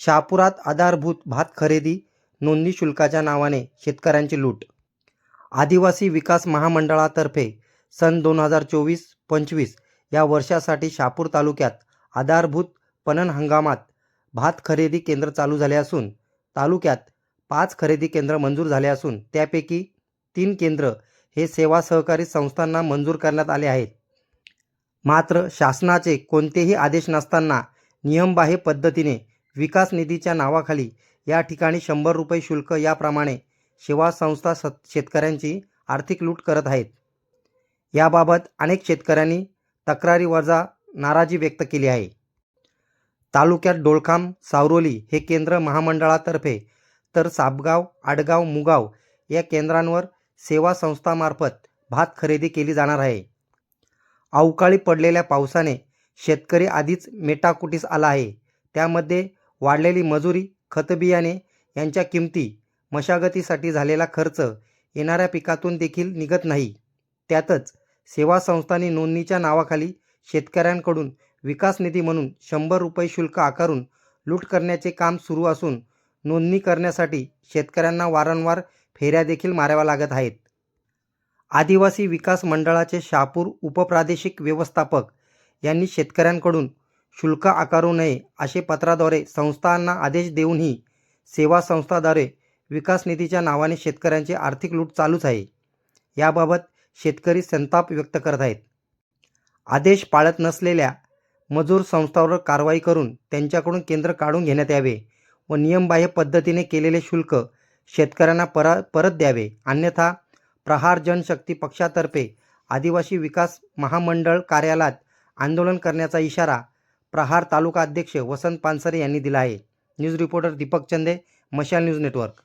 शहापुरात आधारभूत भात खरेदी नोंदणी शुल्काच्या नावाने शेतकऱ्यांची लूट. आदिवासी विकास महामंडळातर्फे सन दोन हजार चोवीस पंचवीस या वर्षासाठी शहापूर तालुक्यात आधारभूत पणन हंगामात भात खरेदी केंद्र चालू झाले असून तालुक्यात पाच खरेदी केंद्र मंजूर झाले असून त्यापैकी तीन केंद्र हे सेवा सहकारी संस्थांना मंजूर करण्यात आले आहेत. मात्र शासनाचे कोणतेही आदेश नसताना नियमबाह्य पद्धतीने विकास निधीच्या नावाखाली या ठिकाणी शंभर रुपये शुल्क याप्रमाणे सेवा संस्था सत शेतकऱ्यांची आर्थिक लूट करत आहेत. याबाबत अनेक शेतकऱ्यांनी तक्रारी वजा नाराजी व्यक्त केली आहे. तालुक्यात डोळखाम सावरोली हे केंद्र महामंडळातर्फे तर सापगाव आडगाव मुगाव या केंद्रांवर सेवा संस्थामार्फत भात खरेदी केली जाणार आहे. अवकाळी पडलेल्या पावसाने शेतकरी आधीच मेटाकुटीस आला आहे. त्यामध्ये वाढलेली मजुरी खतबियाणे यांच्या किमती मशागतीसाठी झालेला खर्च येणाऱ्या पिकातून देखील निघत नाही. त्यातच सेवा संस्थांनी नोंदणीच्या नावाखाली शेतकऱ्यांकडून विकास निधी म्हणून शंभर रुपये शुल्क आकारून लूट करण्याचे काम सुरू असून नोंदणी करण्यासाठी शेतकऱ्यांना वारंवार फेऱ्या देखील माराव्या लागत आहेत. आदिवासी विकास मंडळाचे शहापूर उपप्रादेशिक व्यवस्थापक यांनी शेतकऱ्यांकडून शुल्क आकारू नये असे पत्राद्वारे संस्थांना आदेश देऊनही सेवा संस्थाद्वारे विकास निधीच्या नावाने शेतकऱ्यांची आर्थिक लूट चालूच आहे. याबाबत शेतकरी संताप व्यक्त करत आहेत. आदेश पाळत नसलेल्या मजूर संस्थांवर कारवाई करून त्यांच्याकडून केंद्र काढून घेण्यात यावे व नियमबाह्य पद्धतीने केलेले शुल्क शेतकऱ्यांना परा परत द्यावे. अन्यथा प्रहार जनशक्ती पक्षातर्फे आदिवासी विकास महामंडळ कार्यालयात आंदोलन करण्याचा इशारा प्रहार तालुका अध्यक्ष वसंत पानसरे यांनी दिला आहे. न्यूज रिपोर्टर दीपक चंदे मशाल न्यूज नेटवर्क.